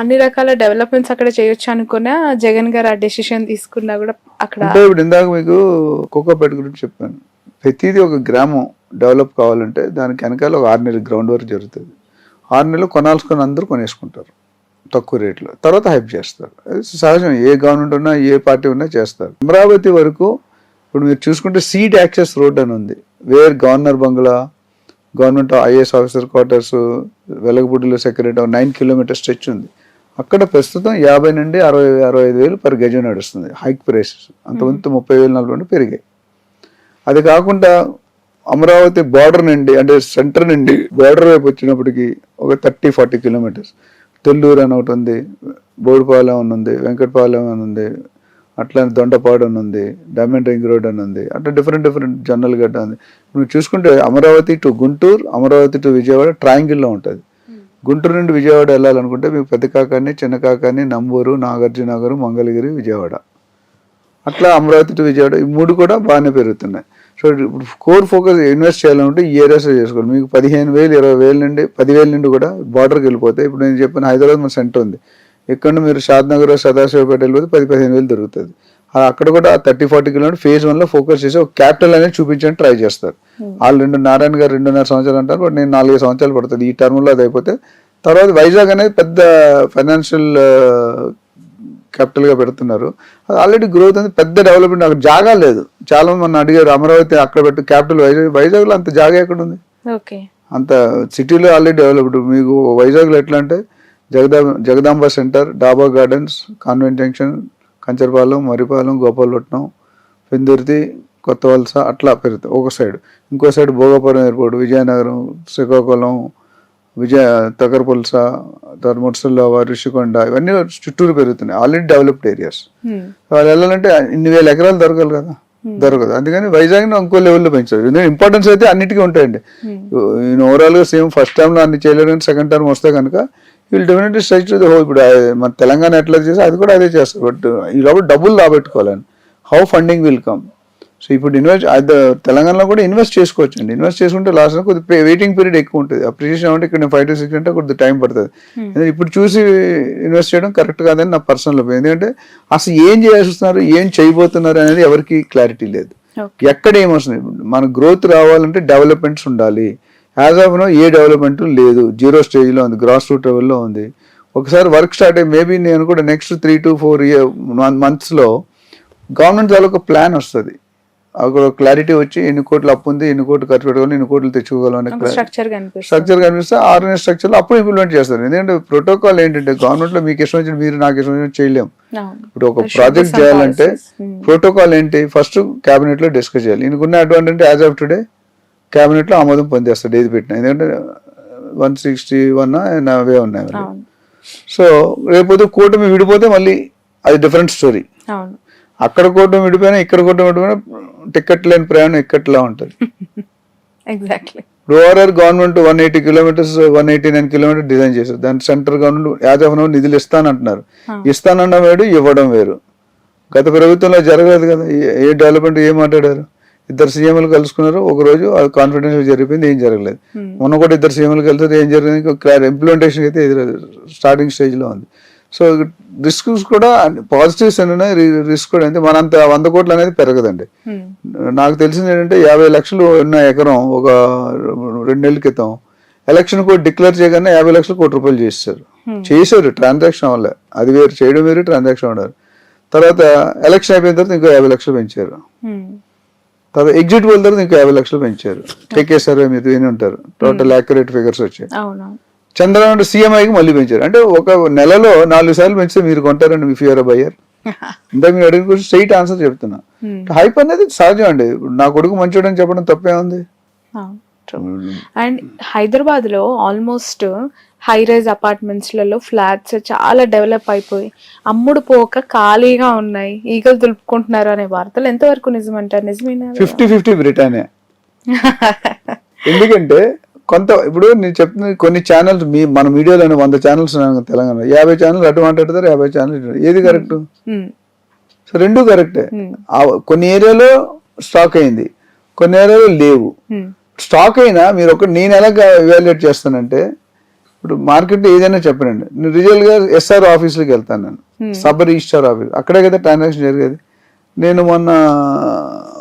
అన్ని రకాల డెవలప్మెంట్స్ అక్కడ చేయొచ్చు అనుకున్నా జగన్ గారు ఆ డెసిషన్ తీసుకున్నా కూడా అక్కడ అంటే ఇప్పుడు ఇందాక మీకు కోకోపేట గురించి చెప్పాను. ప్రతిదీ ఒక గ్రామం డెవలప్ కావాలంటే దానికి వెనకాల ఒక ఆరు నెలలు గ్రౌండ్ వర్క్ జరుగుతుంది. ఆరు నెలలు కొనాల్సుకొని అందరూ కొనేసుకుంటారు తక్కువ రేట్లో తర్వాత హైప్ చేస్తారు. సహజం ఏ గవర్నమెంట్ ఉన్నా ఏ పార్టీ ఉన్నా చేస్తారు. అమరావతి వరకు ఇప్పుడు మీరు చూసుకుంటే సీట్ యాక్సెస్ రోడ్ అని ఉంది. వేర్ గవర్నర్ బంగ్లా గవర్నమెంట్ ఐఏఎస్ ఆఫీసర్ క్వార్టర్స్ వెలగపూడిలో సెక్రటరీ నైన్ కిలోమీటర్ స్ట్రెచ్ ఉంది. అక్కడ ప్రస్తుతం యాభై నుండి అరవై అరవై ఐదు వేలు పర్ గజం నడుస్తుంది హైక్ ప్రైసెస్ అంతకుముందు ముప్పై వేలు నలభై నుండి పెరిగాయి. అది కాకుండా అమరావతి బార్డర్ నుండి అంటే సెంటర్ నుండి బార్డర్ వైపు వచ్చినప్పటికి ఒక థర్టీ ఫార్టీ కిలోమీటర్స్ తెల్లూరు అని ఒకటి ఉంది బోడిపాలెం అని ఉంది వెంకటపాలెం అని ఉంది అట్లానే దొండపాడు అని ఉంది డైమండ్ రింగ్ రోడ్ అని ఉంది అట్లా డిఫరెంట్ డిఫరెంట్ జొన్నలు గడ్డ ఉంది. నువ్వు చూసుకుంటే అమరావతి టు గుంటూరు అమరావతి టు విజయవాడ ట్రయాంగిల్లో ఉంటుంది. గుంటూరు నుండి విజయవాడ వెళ్ళాలనుకుంటే మీకు పెద్ద కాకాని చిన్న కాకాని నంబూరు నాగార్జునగర్ మంగళగిరి విజయవాడ. అట్లా అమరావతి టు విజయవాడ ఈ మూడు కూడా బాగానే పెరుగుతున్నాయి. సో ఇప్పుడు కోర్ ఫోకస్ ఇన్వెస్ట్ చేయాలంటే ఈ ఏరియాస్లో చేసుకోవాలి. మీకు పదిహేను వేలు ఇరవై వేల నుండి పదివేల నుండి కూడా బార్డర్కి వెళ్ళిపోతే ఇప్పుడు నేను చెప్పిన హైదరాబాద్ మన సెంటర్ ఉంది. ఇక్కడ మీరు షాద్నగర్ సదాశివపేట వెళ్ళిపోతే పది పదిహేను వేలు దొరుకుతుంది. అక్కడ కూడా థర్టీ ఫార్టీ కిలోమీటర్ ఫేజ్ వన్లో ఫోకస్ చేసి ఒక క్యాపిటల్ అనేది చూపించడానికి ట్రై చేస్తారు. వాళ్ళు రెండు నారాయణ గారు రెండున్నర సంవత్సరాలు అంటారు బట్ నేను నాలుగైదు సంవత్సరాలు పడుతుంది. ఈ టర్మ్లో అది అయిపోతే తర్వాత వైజాగ్ అనేది పెద్ద ఫైనాన్షియల్ క్యాపిటల్గా పెడుతున్నారు. అది ఆల్రెడీ గ్రోత్ అనేది పెద్ద డెవలప్మెంట్ అక్కడ జాగా లేదు. చాలా మంది మన అడిగారు అమరావతి అక్కడ పెట్టు క్యాపిటల్ వైజాగ్ వైజాగ్లో అంత జాగా ఎక్కడ ఉంది? ఓకే. అంత సిటీలో ఆల్రెడీ డెవలప్డ్ మీకు వైజాగ్లో ఎట్లా అంటే జగదా Jagadamba centre Daba gardens convent junction Kancharapalem Maripalem Gopalapatnam Pendurthi Kotha Valasa అట్లా పెరుగుతాయి. ఒక సైడ్. ఇంకో సైడ్ భోగపురం ఎయిర్పోర్ట్ విజయనగరం శ్రీకాకుళం విజయ తగరపులస తర్వాత ముట్సల్లావ రిషికొండ ఇవన్నీ చుట్టూరు పెరుగుతున్నాయి. ఆల్రెడీ డెవలప్డ్ ఏరియాస్ వాళ్ళు వెళ్ళాలంటే ఇన్ని వేల ఎకరాలు దొరకాలి కదా. దొరకదు. అందుకని వైజాగ్ ఇంకో లెవెల్లో పెంచారు. ఎందుకంటే ఇంపార్టెన్స్ అయితే అన్నిటికీ ఉంటాయండి. ఓవరాల్గా సేమ్ ఫస్ట్ టైం లో అన్ని చేయలేరు కానీ సెకండ్ టర్మ్ వస్తే కనుక వీళ్ళు డెఫినెట్లీ స్ట్రైట్ టు హో ఇప్పుడు ఆ- మన తెలంగాణ ఎట్లా చేస్తే అది కూడా అదే చేస్తారు. బట్ ఈ లోపల డబ్బులు రాబెట్టుకోవాలని how funding will come so ఇప్పుడు ఇన్వెస్ట్ అది తెలంగాణలో కూడా ఇన్వెస్ట్ చేసుకోవచ్చు అండి ఇన్వెస్ట్ చేసుకుంటే లాస్ట్ కొద్ది వెయిటింగ్ పీరియడ్ ఎక్కువ ఉంటుంది. అప్రిషియేషన్ అంటే ఇక్కడ ఫైవ్ టు సిక్స్ అంటే కొద్ది టైం పడుతుంది. ఎందుకంటే ఇప్పుడు చూసి ఇన్వెస్ట్ చేయడం కరెక్ట్ కాదని నా పర్సనల్ ఒపీనియన్ ఎందుకంటే అసలు ఏం చేస్తున్నారు ఏం చేయబోతున్నారు అనేది ఎవరికి క్లారిటీ లేదు. ఎక్కడ ఏమొస్తుంది మన గ్రోత్ రావాలంటే డెవలప్మెంట్స్ ఉండాలి. As of no A development లేదు. జీరో స్టేజ్లో ఉంది. గ్రాస్ రూట్ లెవెల్లో ఉంది. ఒకసారి వర్క్ స్టార్ట్ అయ్యి మేబీ నేను కూడా next three to four year మంత్స్లో గవర్నమెంట్ తాలూకా ప్లాన్ వస్తుంది. అక్కడ క్లారిటీ వచ్చి ఎన్ని కోట్లు అప్పు ఉంది ఎన్ని కోట్లు ఖర్చు పెట్టుకోవాలి ఎన్ని కోట్లు ఒక స్ట్రక్చర్ కనిపిస్తే ఆర్గనైజ్ స్ట్రక్చర్లో అప్పుడు ఇంప్లిమెంట్ చేస్తారు. ఎందుకంటే ప్రోటోకాల్ ఏంటంటే గవర్నమెంట్లో మీకు ఇష్టం వచ్చిన మీరు నాకు ఇష్టం వచ్చిన చేయలేం. అవును. ఇప్పుడు ఒక ప్రాజెక్ట్ చేయాలంటే. ప్రోటోకాల్ ఏంటి? ఫస్ట్ క్యాబినెట్లో డిస్కస్ చేయాలి. ఈయనకున్న అడ్వాంటేజ్ అంటే యాజ్ ఆఫ్ టుడే క్యాబినెట్లో ఆమోదం పొందేస్తాడు ఏది పెట్టినా. ఎందుకంటే వన్ సిక్స్టీ వన్ అవే ఉన్నాయి సో రేపోతే కూటమి విడిపోతే మళ్ళీ అది డిఫరెంట్ స్టోరీ అక్కడ కూటమి విడిపోయినా ఇక్కడ కూటమి విడిపోయినా టికెట్ లేని ప్రయాణం ఎక్కట్లా ఉంటుంది. Exactly government one eighty kilometers one eighty nine kilometer design చేశారు. దాని central government as of now నిధులు ఇస్తానంటున్నారు. ఇస్తానన్న వేడు ఇవ్వడం వేరు. గత ప్రభుత్వంలో జరగలేదు కదా. ఏ డెవలప్మెంట్ ఏం మాట్లాడారు? ఇద్దరు సీఎంలు కలుసుకున్నారు. ఒక రోజు అది కాన్ఫిడెన్స్ జరిగిపోయింది ఏం జరగలేదు. మొన్న కూడా ఇద్దరు సీఎంలు కలిసి ఏం జరిగింది ఇంప్లిమెంటేషన్ అయితే స్టార్టింగ్ స్టేజ్లో ఉంది. సో రిస్క్స్ కూడా పాజిటివ్స్ ఉన్నాయి రిస్క్ కూడా అంటే మనంత వంద కోట్లు అనేది పెరగదండి. నాకు తెలిసింది ఏంటంటే యాభై లక్షలు ఉన్న ఎకరం ఒక రెండు నెలల క్రితం ఎలక్షన్ కోడ్ డిక్లేర్ చేయగానే యాభై లక్షలు కోటి రూపాయలు చేశారు. చేశారు ట్రాన్సాక్షన్ వల్ల అది వేరు చేయడం వేరు ట్రాన్సాక్షన్ ఉండాలి తర్వాత ఎలక్షన్ అయిపోయిన తర్వాత ఇంకో యాభై లక్షలు పెంచారు. తర్వాత ఎగ్జిట్ పోయిన తర్వాత ఇంకో యాభై లక్షలు పెంచారు. కేకే సర్వే మీరు విని ఉంటారు టోటల్ యాక్యురేట్ ఫిగర్స్ వచ్చాయి. చంద్రబాబు సీఎంఐకి మళ్ళీ పెంచారు. అంటే ఒక నెలలో నాలుగు సార్లు పెంచితే మీరు కొంటారండి మీ ఫియర్ బయ్యర్ ఇంత మీరు అడిగిన గురించి స్ట్రైట్ ఆన్సర్ చెప్తున్నా. హైప్ అనేది సహజం అండి. నా కొడుకు మంచోడు అని చెప్పడం తప్పే ఉంది అండ్ హైదరాబాద్లో ఆల్మోస్ట్ హై రైజ్ అపార్ట్మెంట్స్లలో ఫ్లాట్స్ చాలా డెవలప్ అయిపోయి అమ్ముడు పోక ఖాళీగా ఉన్నాయి ఈగలు దులుపుకుంటున్నారు అనే వార్తలు ఎంతవరకు నిజమంటారు? నిజమేనా? ఫిఫ్టీ ఫిఫ్టీ బ్రిటానియా ఎందుకంటే కొంత ఇప్పుడు నేను చెప్తున్న కొన్ని ఛానల్స్ మీ మన మీడియాలో వంద ఛానల్స్ తెలంగాణ యాభై ఛానల్ అటు మాట్లాడతారు యాభై ఛానల్ ఏది కరెక్ట్. సో రెండు కరెక్టే కొన్ని ఏరియాలో స్టాక్ అయింది. కొన్ని ఏరియాలో లేవు. స్టాక్ అయినా మీరు ఒక నేను ఎలా ఇవాల్యుయేట్ చేస్తానంటే ఇప్పుడు మార్కెట్ ఏదైనా చెప్పనండి. నేను రిజల్గా ఎస్ఆర్ ఆఫీస్లోకి వెళ్తాను నేను. Sub registrar office. అక్కడే కదా ట్రాన్సాక్షన్ జరిగేది. నేను మొన్న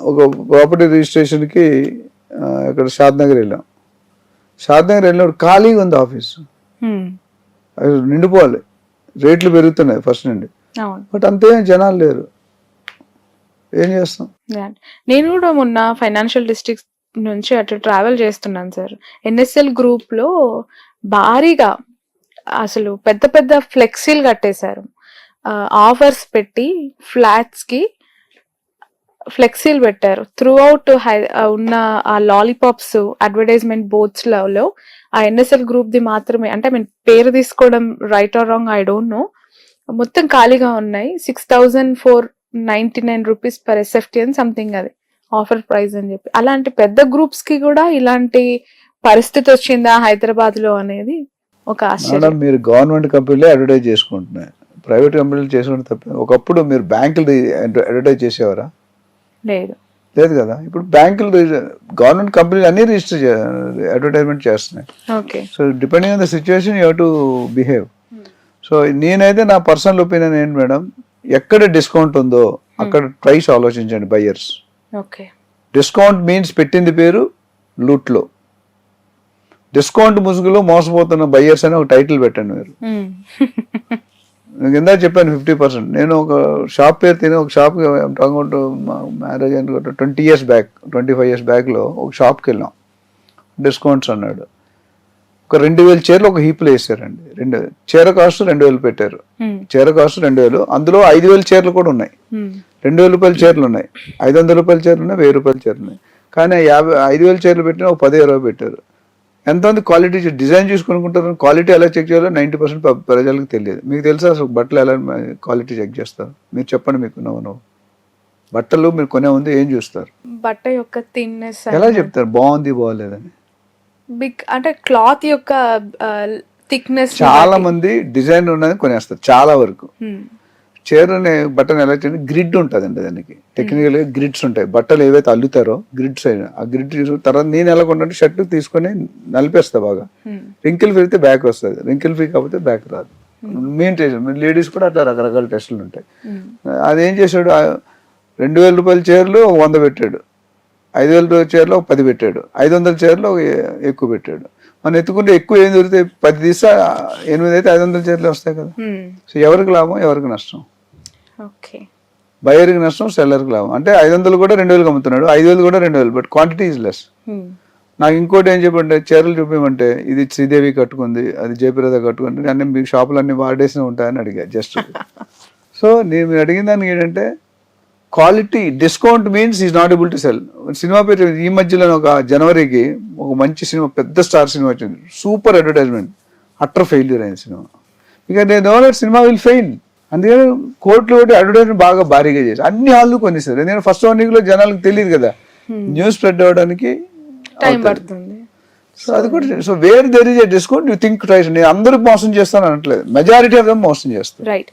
ఒక ప్రాపర్టీ రిజిస్ట్రేషన్కి ఇక్కడ షాద్ నగర్ వెళ్ళాం. షాద్ నగర్ వెళ్ళినప్పుడు ఖాళీగా ఉంది ఆఫీస్. అది నిండిపోవాలి. రేట్లు పెరుగుతున్నాయి ఫస్ట్ నుండి. బట్ అంతే జనాలు లేరు. ఏం చేస్తాం. నేను కూడా మొన్న ఫైనాన్షియల్ డిస్ట్రిక్ట్ నుంచి అటు ట్రావెల్ చేస్తున్నాను సార్ ఎన్ఎస్ఎల్ గ్రూప్లో భారీగా అసలు పెద్ద పెద్ద ఫ్లెక్సీలు కట్టేశారు. ఆఫర్స్ పెట్టి ఫ్లాట్స్కి ఫ్లెక్సీలు పెట్టారు. త్రూ అవుట్ హై ఉన్న ఆ లాలీపాప్స్ అడ్వర్టైజ్మెంట్ బోర్డ్స్లలో ఆ ఎన్ఎస్ఎల్ గ్రూప్ది మాత్రమే అంటే ఐ మీన్ పేరు తీసుకోవడం right or wrong I don't know మొత్తం ఖాళీగా ఉన్నాయి. Six thousand four ninety nine rupees per SFT అని సంథింగ్ అది. ఆఫర్ ప్రైస్ అని చెప్పి. అలాంటి పెద్ద గ్రూప్స్కి కూడా ఇలాంటి పరిస్థితి వచ్చిందా హైదరాబాద్లో అనేది ఒక ఆశ్చర్యం. మీరు గవర్నమెంట్ కంపెనీలే అడ్వర్టైజ్ చేసుకుంటున్నాయి. ప్రైవేట్ కంపెనీలు చేసుకుంటే తప్ప. ఒకప్పుడు మీరు బ్యాంకులు అడ్వర్టైజ్ చేసేవారా? లేదు. లేదు కదా. ఇప్పుడు బ్యాంకులు గవర్నమెంట్ కంపెనీలు అన్ని రిజిస్టర్ అడ్వర్టైజ్మెంట్ చేస్తున్నాయి. Okay. So depending on the situation you to behave so నేనైతే నా పర్సనల్ ఒపీనియన్ ఏంటి మేడం? ఎక్కడ డిస్కౌంట్ ఉందో అక్కడ ప్రైస్ ఆలోచించండి బయ్యర్స్ ఓకే డిస్కౌంట్ మీన్స్ పెట్టింది పేరు లూట్లో. డిస్కౌంట్ ముసుగులో మోసపోతున్న బయ్యర్స్ అని ఒక టైటిల్ పెట్టండి మీరు. నేను ఇందాక చెప్పాను ఫిఫ్టీ పర్సెంట్ నేను ఒక షాప్ పేరు తిని ఒక షాప్ టాకింగ్ మ్యారేజ్ అని twenty years back twenty five years బ్యాక్లో ఒక షాప్కి వెళ్ళాం. డిస్కౌంట్స్ అన్నాడు. ఒక రెండు వేల చీరలు ఒక హీప్లో వేసారండి. రెండు చీర కాస్ట్ రెండు వేలు పెట్టారు. చీర కాస్ట్ రెండు వేలు. అందులో ఐదు వేల చీరలు కూడా ఉన్నాయి. రెండు వేల రూపాయల చీరలు ఉన్నాయి. ఐదు వందల రూపాయల చీరలు ఉన్నాయి వెయ్యి రూపాయల చీరలు ఉన్నాయి. కానీ యాభై ఐదు వేల చీరలు పెట్టిన ఒక పది ఇరవై పెట్టారు. ఎంతమంది క్వాలిటీ డిజైన్ చూసుకుంటారు క్వాలిటీ ఎలా చెక్ చేయాలో నైంటీ పర్సెంట్ ప్రజలకు తెలియదు. మీకు తెలుసా అసలు బట్టలు ఎలా క్వాలిటీ చెక్ చేస్తారు? మీరు చెప్పండి మీకు నువ్వు నువ్వు బట్టలు మీరు కొనే ముందు ఏం చూస్తారు? బట్ట యొక్క ఎలా చెప్తారు? బాగుంది బాగోలేదని. బిగ్ అంటే క్లాత్ యొక్క థిక్నెస్ చాలా మంది డిజైన్ ఉన్నది కొనేస్తారు చాలా వరకు. చీరని బట్టన్ ఎలా చేయండి గ్రిడ్ ఉంటుందండి దానికి. టెక్నికల్గా గ్రిడ్స్ ఉంటాయి. బట్టలు ఏవైతే అల్లుతారో గ్రిడ్స్ అయినా ఆ గ్రిడ్ తీసుకుని తర్వాత నేను ఎలా కొంటే షర్ట్ తీసుకొని నలిపేస్తా బాగా. రింకిల్ ఫిరితే బ్యాక్ వస్తుంది. రింకిల్ ఫీ కాకపోతే బ్యాక్ రాదు. మెయిన్ టెస్ట్ లేడీస్ కూడా అట్లా రకరకాల టెస్టులు ఉంటాయి. అదేం చేశాడు? రెండు వేల రూపాయల చీరలు వంద పెట్టాడు. ఐదు వేల చీరలో పది పెట్టాడు. ఐదు వందల చీరలో ఎక్కువ పెట్టాడు. మనం ఎత్తుకుంటే ఎక్కువ ఏం దొరుకుతాయి పది తీసా ఎనిమిది అయితే ఐదు వందల చీరలు వస్తాయి కదా. సో ఎవరికి లాభం? ఎవరికి నష్టం? ఓకే. బయర్కి నష్టం సెల్లర్కి లాభం. అంటే ఐదు వందలు కూడా రెండు వేలకు అమ్ముతున్నాడు. ఐదు వేలు కూడా రెండు వేలు బట్ క్వాంటిటీ ఇస్ లెస్. నాకు ఇంకోటి ఏం చెప్పంటే చీరలు చూపించమంటే ఇది శ్రీదేవి కట్టుకుంది అది జయప్రద కట్టుకుంది అన్ని మీ షాపులు అన్ని వాడేసి ఉంటాయని అడిగా జస్ట్. సో నేను మీరు అడిగిన దానికి ఏంటంటే quality discount means is not able to sell cinema పేరు ఈ మధ్యలో ఒక జనవరికి ఒక మంచి సినిమా పెద్ద స్టార్ సినిమా వచ్చింది. Super advertisement. అట్టర్ ఫెయిల్యూర్ అయిన సినిమా. ఇక నేను సినిమా విల్ ఫెయిల్ అందుకని కోట్లు ఒకటి అడ్వర్టైజ్మెంట్ బాగా భారీగా చేసి అన్ని హాళ్ళు కొనేసారు ఎందుకంటే ఫస్ట్ వన్ వీక్లో జనాలకు తెలియదు కదా. న్యూస్ స్ప్రెడ్ అవ్వడానికి టైం పడుతుంది. సో అది కూడా so where there is a discount you think tries నేను అందరూ మోసం చేస్తాను అనట్లేదు. మెజారిటీ ఆఫ్ దమ్ మోసం చేస్తారు. రైట్